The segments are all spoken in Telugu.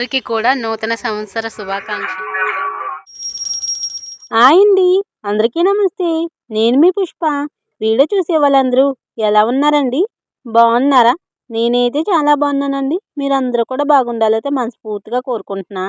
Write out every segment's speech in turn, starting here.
అందరికీ కూడా నూతన సంవత్సర శుభాకాంక్షలు. హాయ్ అండి. అందరికీ నమస్తే. నేను మీ పుష్ప. వీడియో చూసే వాళ్ళందరూ ఎలా ఉన్నారండి? బాగున్నారా? నేనైతే చాలా బాగున్నానండి. మీరు అందరూ కూడా బాగుండాలైతే మనస్ఫూర్తిగా కోరుకుంటున్నా.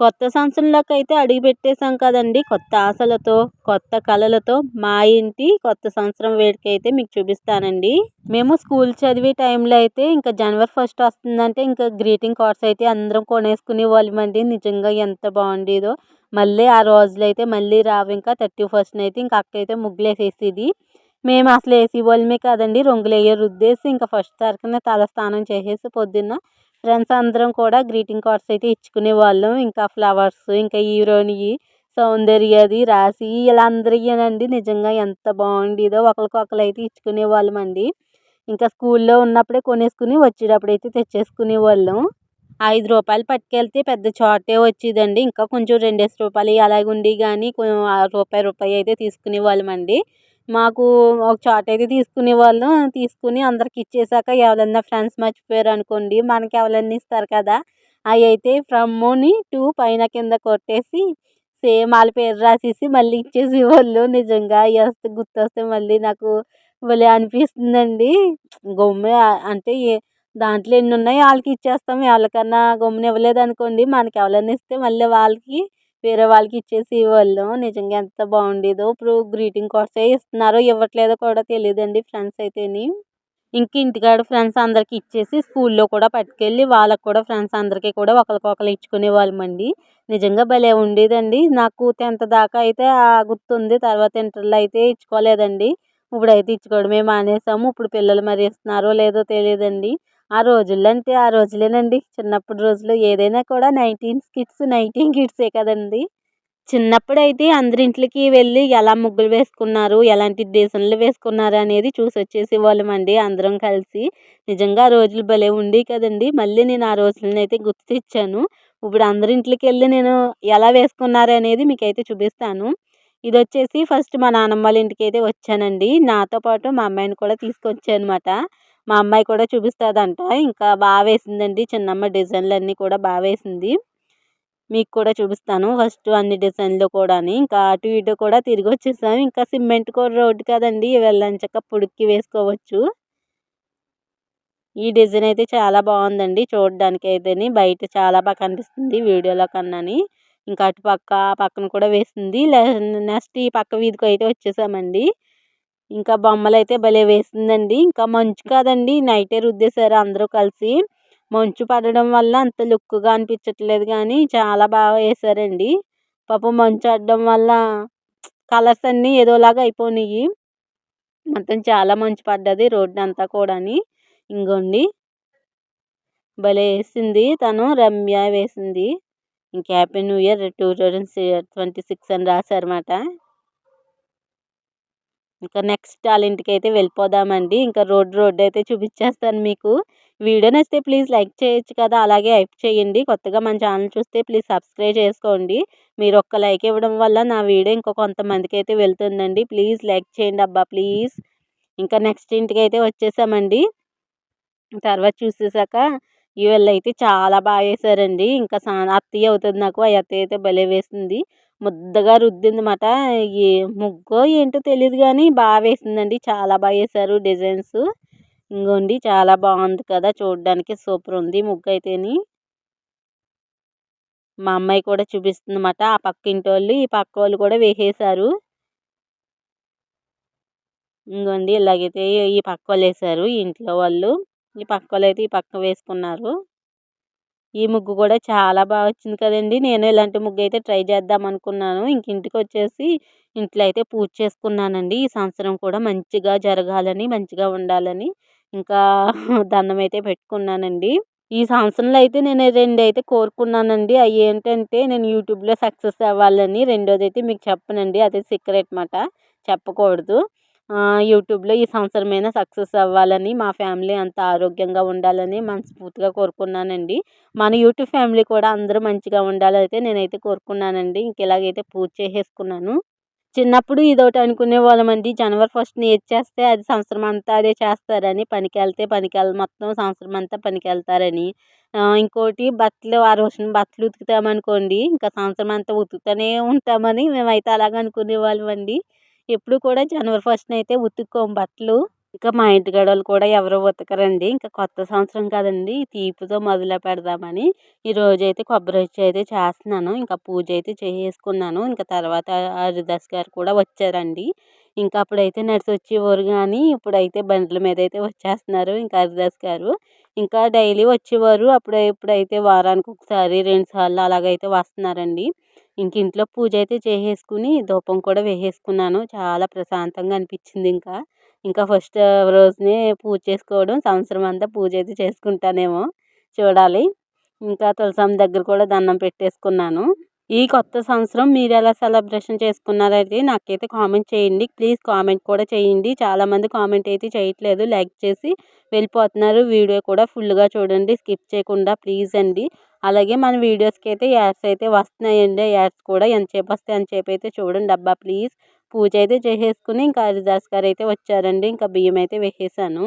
కొత్త సంవత్సరంలోకి అయితే అడుగు పెట్టేశాం కదండి. కొత్త ఆశలతో కొత్త కళలతో మా ఇంటి కొత్త సంవత్సరం వేడుక అయితే మీకు చూపిస్తానండి. మేము స్కూల్ చదివే టైంలో అయితే ఇంకా జనవరి ఫస్ట్ వస్తుందంటే ఇంకా గ్రీటింగ్ కార్డ్స్ అయితే అందరం కొనేసుకునే వాళ్ళమండి నిజంగా ఎంత బాగుండేదో. మళ్ళీ ఆ రోజులు అయితే మళ్ళీ రావు. ఇంకా థర్టీ ఫస్ట్ని అయితే ఇంకా అక్క అయితే ముగ్గులు వేసేసేది మేము అసలు వేసి వాళ్ళమే కాదండి. రంగులు వేయ రుద్దేసి ఇంకా ఫస్ట్ తారీఖున తల స్నానం చేసేసి పొద్దున్న ఫ్రెండ్స్ అందరం కూడా గ్రీటింగ్ కార్డ్స్ అయితే ఇచ్చుకునే వాళ్ళం. ఇంకా ఫ్లవర్స్ ఇంకా హీరోయిన్వి సౌందర్యది రాసి ఇలా అందరియ్యనండి నిజంగా ఎంత బాగుండేదో ఒకరికొకరు అయితే ఇచ్చుకునే వాళ్ళం అండి ఇంకా స్కూల్లో ఉన్నప్పుడే కొనేసుకుని వచ్చేటప్పుడు అయితే తెచ్చేసుకునే వాళ్ళం. ఐదు రూపాయలు పట్టుకెళ్తే పెద్ద చాటే వచ్చేదండి. ఇంకా కొంచెం రెండేసి రూపాయలు అలాగే ఉండి కానీ రూపాయి రూపాయి అయితే తీసుకునే వాళ్ళం అండి మాకు ఒక చాట్ అయితే తీసుకునే వాళ్ళం. తీసుకుని అందరికి ఇచ్చేసాక ఎవరన్నా ఫ్రెండ్స్ మర్చిపోయారు అనుకోండి మనకి ఎవరన్నా ఇస్తారు కదా. అవి అయితే ఫ్రమ్ని టూ పైన కింద కొట్టేసి సేమ్ వాళ్ళ పేరు రాసేసి మళ్ళీ ఇచ్చేసి వాళ్ళు. నిజంగా వస్తే గుర్తొస్తే మళ్ళీ నాకు భలే అనిపిస్తుందండి. గమ్మున అంటే దాంట్లో ఎన్ని ఉన్నాయో వాళ్ళకి ఇచ్చేస్తాం. ఎవరికన్నా గమ్మున ఇవ్వలేదు అనుకోండి మనకి ఎవరైనా ఇస్తే మళ్ళీ వాళ్ళకి వేరే వాళ్ళకి ఇచ్చేసి వాళ్ళం నిజంగా ఎంత బాగుండేదో. ఇప్పుడు గ్రీటింగ్ కార్డ్సే ఇస్తున్నారో ఇవ్వట్లేదో కూడా తెలియదండి ఫ్రెండ్స్ అయితేని. ఇంక ఇంటికాడ ఫ్రెండ్స్ అందరికి ఇచ్చేసి స్కూల్లో కూడా పట్టుకెళ్ళి వాళ్ళకి కూడా ఫ్రెండ్స్ అందరికీ కూడా ఒకరికొకరు ఇచ్చుకునే వాళ్ళమండి. నిజంగా భలే ఉండేదండి. నాకు టెన్త్ దాకా అయితే ఆ గుర్తుంది. తర్వాత ఇంటర్లో అయితే ఇచ్చుకోలేదండి. ఇప్పుడైతే ఇచ్చుకోవడమే మానేసాము. ఇప్పుడు పిల్లలు మరి ఇస్తున్నారో లేదో తెలియదండి. ఆ రోజుల్లో అంటే ఆ రోజులేనండి. చిన్నప్పటి రోజులు ఏదైనా కూడా నైన్టీన్ కిడ్స్ నైన్టీన్ కిడ్సే కదండి. చిన్నప్పుడు అయితే అందరి ఇంట్లకి వెళ్ళి ఎలా ముగ్గులు వేసుకున్నారు ఎలాంటి డిజైన్లు వేసుకున్నారు అనేది చూసి వచ్చేసి వాళ్ళమండి అందరం కలిసి. నిజంగా ఆ రోజులు భలే ఉండి కదండి. మళ్ళీ నేను ఆ రోజులను అయితే గుర్తు తెచ్చాను. ఇప్పుడు అందరి ఇంట్లోకి వెళ్ళి నేను ఎలా వేసుకున్నారు అనేది మీకైతే చూపిస్తాను. ఇది వచ్చేసి ఫస్ట్ మా నాన్నమ్మ వాళ్ళ ఇంటికి అయితే వచ్చానండి. నాతో పాటు మా అమ్మాయిని కూడా తీసుకొచ్చానమాట. మా అమ్మాయి కూడా చూపిస్తుందంట. ఇంకా బాగా వేసిందండి చిన్నమ్మ డిజైన్లు అన్నీ కూడా బాగా వేసింది. మీకు కూడా చూపిస్తాను ఫస్ట్ అన్ని డిజైన్లు కూడా ఇంకా అటు ఇటు కూడా తిరిగి వచ్చేసాం. ఇంకా సిమెంట్ కూడా రోడ్డు కదండి వెళ్ళంచక పుడుక్కి వేసుకోవచ్చు. ఈ డిజైన్ అయితే చాలా బాగుందండి చూడడానికి అయితేని బయట చాలా బాగా కనిపిస్తుంది వీడియోలో కన్నాని. ఇంకా అటు పక్క పక్కన కూడా వేసింది. నెక్స్ట్ ఈ పక్క వీధికి అయితే వచ్చేసామండి. ఇంకా బొమ్మలు అయితే భలే వేసిందండి. ఇంకా మంచు కాదండి నైటే రుద్దేశారు అందరూ కలిసి. మంచు పడడం వల్ల అంత లుక్గా అనిపించట్లేదు కానీ చాలా బాగా వేశారండి. పాపం మంచు ఆడడం వల్ల కలర్స్ అన్నీ ఏదోలాగా అయిపోయినాయి మొత్తం చాలా మంచు పడ్డది రోడ్డు అంతా కూడాని. ఇంకోండి భలే వేసింది. తను రమ్య వేసింది. ఇంకా happy new year two thousand twenty six అని రాశారన్నమాట. ఇంకా నెక్స్ట్ వాళ్ళ ఇంటికి అయితే వెళ్ళిపోదామండి. ఇంకా రోడ్ రోడ్ అయితే చూపించేస్తాను మీకు. వీడియో నచ్చితే ప్లీజ్ లైక్ చేయొచ్చు కదా. అలాగే హెల్ప్ చేయండి. కొత్తగా మన ఛానల్ చూస్తే ప్లీజ్ సబ్స్క్రైబ్ చేసుకోండి. మీరు ఒక్క లైక్ ఇవ్వడం వల్ల నా వీడియో ఇంకా కొంతమందికి అయితే వెళ్తుందండి. ప్లీజ్ లైక్ చేయండి అబ్బా ప్లీజ్. ఇంకా నెక్స్ట్ ఇంటికి అయితే వచ్చేసామండి. తర్వాత చూసేసాక వీళ్ళు అయితే చాలా బాగా వేసారండి. ఇంకా అత్తయ్య అవుతుంది నాకు. ఆ అత్తయ్య అయితే భలే వేసింది. ముద్దగా రుద్దిందన్నమాట. ఈ ముగ్గో ఏంటో తెలియదు కానీ బాగా వేసిందండి. చాలా బాగా వేశారు డిజైన్స్. ఇంకోండి చాలా బాగుంది కదా చూడడానికి. సూపర్ ఉంది ముగ్గు అయితేని. మా అమ్మాయి కూడా చూపిస్తుంది ఆ పక్క ఇంటి వాళ్ళు ఈ పక్క వాళ్ళు కూడా వేసేసారు ఇంకోండి ఇలాగైతే ఈ పక్క వాళ్ళు వేసారు ఇంట్లో వాళ్ళు ఈ పక్క వాళ్ళు అయితే ఈ పక్క వేసుకున్నారు. ఈ ముగ్గు కూడా చాలా బాగా వచ్చింది కదండి. నేను ఇలాంటి ముగ్గు అయితే ట్రై చేద్దాం అనుకున్నాను. ఇంక ఇంటికి వచ్చేసి ఇంట్లో అయితే పూజ చేసుకున్నానండి. ఈ సంవత్సరం కూడా మంచిగా జరగాలని మంచిగా ఉండాలని ఇంకా దండం అయితే పెట్టుకున్నానండి. ఈ సంవత్సరంలో అయితే నేను రెండు అయితే కోరుకున్నానండి. అవి ఏంటంటే నేను యూట్యూబ్లో సక్సెస్ అవ్వాలని రెండోది అయితే మీకు చెప్పనండి. అదే సీక్రెట్ మాట. చెప్పకూడదు. యూట్యూబ్లో ఈ సంవత్సరమైనా సక్సెస్ అవ్వాలని మా ఫ్యామిలీ అంతా ఆరోగ్యంగా ఉండాలని మనస్ఫూర్తిగా కోరుకున్నానండి. మన యూట్యూబ్ ఫ్యామిలీ కూడా అందరూ మంచిగా ఉండాలైతే నేనైతే కోరుకున్నానండి. ఇంక ఇలాగైతే పూజ చేసేసుకున్నాను. చిన్నప్పుడు ఇదొకటి అనుకునే వాళ్ళమండి జనవరి ఫస్ట్ని ఏది చేస్తే అది సంవత్సరం అంతా అదే చేస్తారని పనికి వెళ్తే పనికి వెళ్ళ మొత్తం సంవత్సరం అంతా పనికి వెళ్తారని ఇంకోటి బట్టలు ఆ రోజున బట్టలు ఉతుకుతామనుకోండి ఇంకా సంవత్సరం అంతా ఉతుకుతూనే ఉంటామని మేమైతే అలాగ అనుకునే వాళ్ళమండి. ఎప్పుడు కూడా జనవరి ఫస్ట్న అయితే ఉతుక్కోము బట్టలు. ఇంకా మా ఇంటి గడవలు కూడా ఎవరు ఉతకరండి. ఇంకా కొత్త సంవత్సరం కదండి తీపితో మొదలు పెడదామని. ఈ రోజు అయితే కొబ్బరి వచ్చి అయితే చేస్తున్నాను. ఇంకా పూజ అయితే చేసుకున్నాను ఇంకా తర్వాత హరిదాస్ గారు కూడా వచ్చారండి. ఇంకా అప్పుడైతే నడిచి వచ్చేవారు కానీ ఇప్పుడైతే బండ్ల మీద అయితే వచ్చేస్తున్నారు ఇంకా హరిదాస్ గారు. ఇంకా డైలీ వచ్చేవారు అప్పుడు ఇప్పుడైతే వారానికి ఒకసారి రెండు సార్లు అలాగైతే వస్తున్నారండి. ఇంక ఇంట్లో పూజ అయితే చేసేసుకుని ధూపం కూడా వేసేసుకున్నాను. చాలా ప్రశాంతంగా అనిపించింది ఇంకా. ఇంకా ఫస్ట్ రోజునే పూజ చేసుకోవడం సంవత్సరం అంతా పూజ అయితే చేసుకుంటానేమో చూడాలి. ఇంకా తులసమ్మ దగ్గర కూడా దండం పెట్టేసుకున్నాను. ఈ కొత్త సంవత్సరం మీరు ఎలా సెలబ్రేషన్ చేసుకున్నారైతే నాకైతే కామెంట్ చేయండి. ప్లీజ్ కామెంట్ కూడా చేయండి. చాలామంది కామెంట్ అయితే చేయట్లేదు. లైక్ చేసి వెళ్ళిపోతున్నారు. వీడియో కూడా ఫుల్గా చూడండి. స్కిప్ చేయకుండా ప్లీజ్ అండి. అలాగే మన వీడియోస్కి అయితే యాడ్స్ అయితే వస్తున్నాయండి. యాడ్స్ కూడా ఎంతసేపు వస్తే ఎంతసేపు అయితే చూడండి అబ్బా ప్లీజ్. పూజ అయితే చేసేసుకుని ఇంకా హరిదాస్ గారు అయితే వచ్చారండి. ఇంకా బియ్యం అయితే వేసేసాను.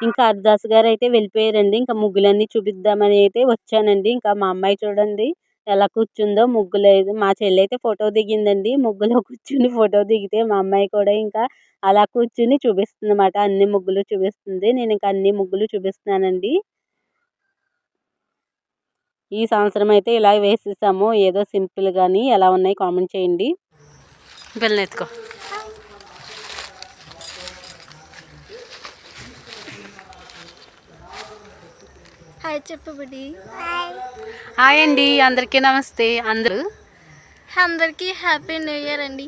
ఇంకా హరిదాస్ గారు అయితే వెళ్ళిపోయారండి. ఇంకా ముగ్గులన్నీ చూపిద్దామని అయితే వచ్చానండి. ఇంకా మా అమ్మాయి చూడండి ఎలా కూర్చుందో ముగ్గులు మా చెల్లి అయితే ఫోటో దిగిందండి. ముగ్గులో కూర్చుని ఫోటో దిగితే మా అమ్మాయి కూడా ఇంకా అలా కూర్చుని చూపిస్తుంది అన్నమాట అన్ని ముగ్గులు చూపిస్తుంది. నేను ఇంకా అన్ని ముగ్గులు చూపిస్తున్నానండి. ఈ సంవత్సరం అయితే ఇలా వేసేసాము. ఏదో సింపుల్ కానీ ఎలా ఉన్నాయి కామెంట్ చేయండి. పిల్లని ఎత్తుకో హాయ్ చెప్పు బుడి. హాయ్. అండి అందరికీ నమస్తే. అందరూ అందరికీ హ్యాపీ న్యూ ఇయర్ అండి.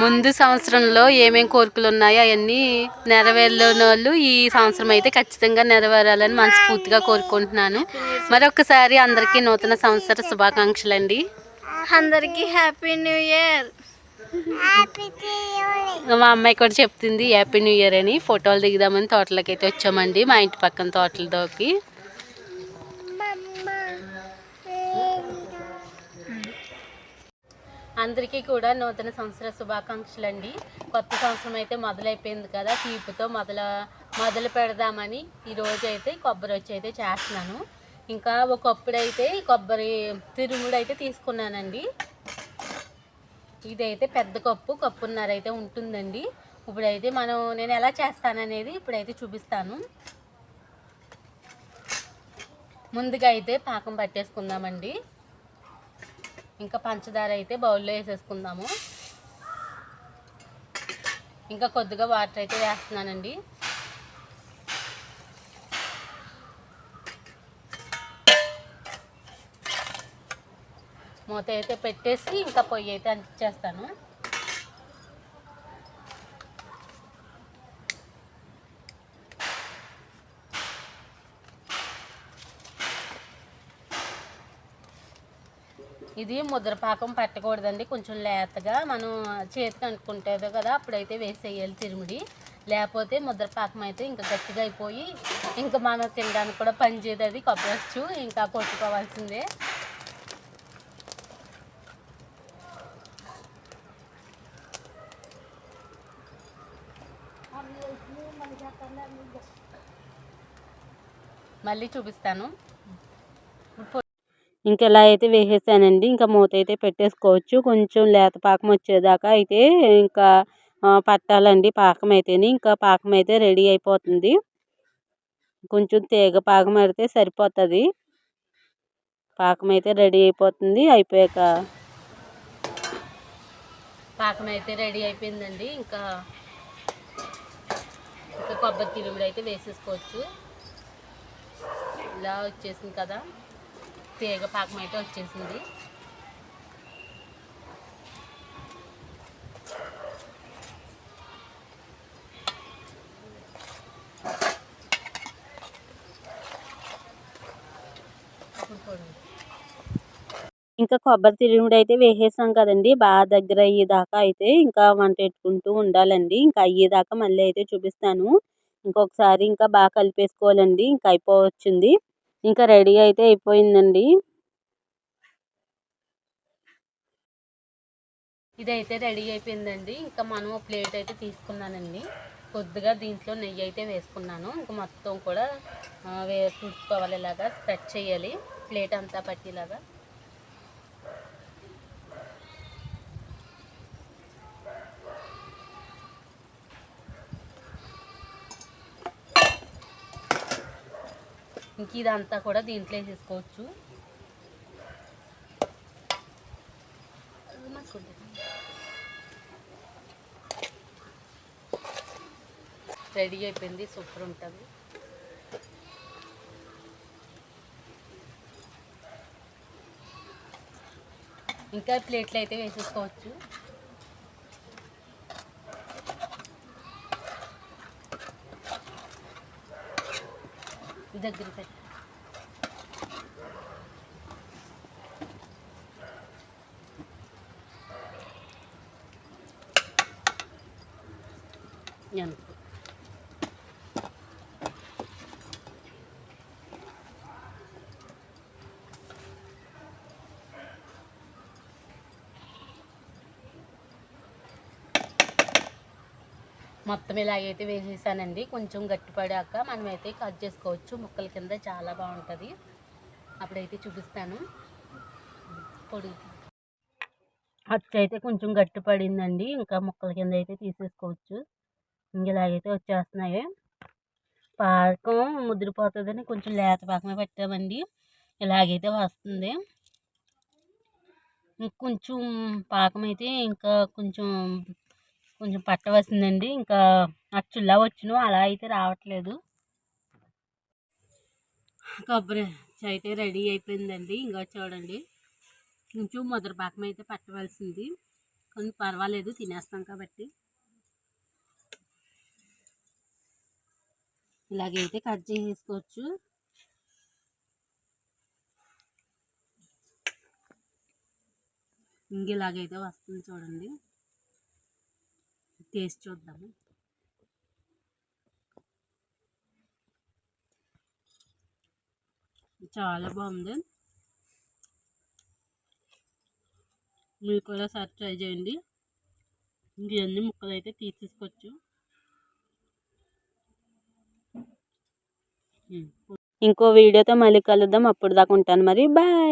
ముందు సంవత్సరంలో ఏమేం కోరికలు ఉన్నాయో అవన్నీ నెరవేర్లేని వాళ్ళు ఈ సంవత్సరం అయితే ఖచ్చితంగా నెరవేరాలని మనస్ఫూర్తిగా కోరుకుంటున్నాను. మరొకసారి అందరికీ నూతన సంవత్సర శుభాకాంక్షలు అండి అందరికీ హ్యాపీ న్యూ ఇయర్. మా అమ్మాయి కూడా చెప్తుంది హ్యాపీ న్యూ ఇయర్ అని. ఫోటోలు దిగుదామని తోటలోకి అయితే వచ్చామండి మా ఇంటి పక్కన తోటలతోకి. అందరికీ కూడా నూతన సంవత్సర శుభాకాంక్షలు అండి కొత్త సంవత్సరం అయితే మొదలైపోయింది కదా తీపితో మొదల మొదలు పెడదామని ఈరోజు అయితే కొబ్బరి వచ్చి అయితే చేస్తున్నాను. ఇంకా ఒకప్పుడైతే కొబ్బరి తిరుముడు అయితే తీసుకున్నానండి. ఇదైతే పెద్ద కప్పు కప్పున్నర అయితే ఉంటుందండి. ఇప్పుడైతే మనం నేను ఎలా చేస్తాననేది ఇప్పుడైతే చూపిస్తాను. ముందుగా అయితే పాకం పట్టేసుకుందామండి. ఇంకా పంచదార అయితే బౌల్లో వేసేసుకుందాము. ఇంకా కొద్దిగా వాటర్ అయితే వేస్తున్నానండి. మూత అయితే పెట్టేసి ఇంకా పొయ్యి అయితే అంటించేస్తాను. ఇది ముద్రపాకం పెట్టకూడదండి పట్టకూడదండి కొంచెం లేతగా. మనం చేతికి అంటుకుంటుంది కదా అప్పుడైతే వేసేయాలి తిరుమిడి. లేకపోతే ముద్రపాకం అయితే ఇంకా గట్టిగా అయిపోయి ఇంకా మనం తినడానికి కూడా పనిచేయదు అది కొబ్బరచ్చు ఇంకా కొట్టుకోవాల్సిందే. మళ్ళీ చూపిస్తాను. ఇంకా ఇలా అయితే వేసేసానండి. ఇంకా మూత అయితే పెట్టేసుకోవచ్చు. కొంచెం లేత పాకం వచ్చేదాకా అయితే ఇంకా పట్టాలండి పాకం అయితేని. ఇంకా పాకం అయితే రెడీ అయిపోతుంది. కొంచెం తీగ పాకం పెడితే సరిపోతుంది. పాకం అయితే రెడీ అయిపోతుంది. అయిపోయాక పాకం అయితే రెడీ అయిపోయిందండి. ఇంకా ఇంకా కొబ్బరి తిరుముడు అయితే వేసేసుకోవచ్చు. ఇలా వచ్చేసింది కదా. తీగ పాకం అయితే వచ్చేసింది. ఇంకా కొబ్బరి తురుముడు అయితే వేసేసాం కదండి. బాగా దగ్గర అయ్యేదాకా అయితే ఇంకా వంట పెట్టుకుంటూ ఉండాలండి. ఇంకా అయ్యేదాకా మళ్ళీ అయితే చూపిస్తాను. ఇంకొకసారి ఇంకా బాగా కలిపేసుకోవాలండి. ఇంకా అయిపోవచ్చింది. ఇంకా రెడీ అయితే అయిపోయిందండి. ఇదైతే రెడీ అయిపోయిందండి. ఇంకా మనం ప్లేట్ అయితే తీసుకున్నానండి. కొద్దిగా దీంట్లో నెయ్యి అయితే వేసుకున్నాను. ఇంకా మొత్తం కూడా వే తుడుచుకోవాలి ఇలాగా స్ప్రెడ్ చేయాలి. ప్లేట్ అంతా పట్టేలాగా. ఇంక ఇదంతా కూడా దీంట్లో వేసేసుకోవచ్చు. రెడీ అయిపోయింది సూపర్ ఉంటుంది. ఇంకా ప్లేట్లు అయితే వేసేసుకోవచ్చు. దగ్గర పెట్టి ఎంత మొత్తం ఇలాగైతే వేసేసానండి. కొంచెం గట్టిపడాక మనమైతే కట్ చేసుకోవచ్చు. ముక్కల కింద చాలా బాగుంటుంది. అప్పుడైతే చూపిస్తాను. పొడి అచ్చు అయితే కొంచెం గట్టి పడిందండి ఇంకా ముక్కల కింద అయితే తీసేసుకోవచ్చు. ఇంక ఇలాగైతే వచ్చేస్తున్నాయి. పాకం ముదిరిపోతుందని కొంచెం లేత పాకమే పెట్టామండి. ఇలాగైతే వస్తుంది. ఇంకొంచెం పాకం అయితే ఇంకా కొంచెం కొంచెం పట్టవలసిందండి. ఇంకా అచ్చుల్లా వచ్చును అలా అయితే రావట్లేదు. కొబ్బరి అయితే రెడీ అయిపోయిందండి. ఇంకా చూడండి. కొంచెం మొదటి పాకం అయితే పట్టవలసింది. కొంచెం పర్వాలేదు తినేస్తాం కాబట్టి. ఇలాగైతే కట్ చేసేసుకోవచ్చు. ఇంక ఇలాగైతే వస్తుంది చూడండి. టేస్ట్ చూద్దాము. చాలా బాగుంది. మీరు కూడా సార్ ట్రై చేయండి. ఇంకన్నీ ముక్కలు అయితే తీసేసుకోవచ్చు. ఇంకో వీడియోతో మళ్ళీ కలుద్దాం. అప్పుడు దాకా ఉంటాను మరి. బాయ్.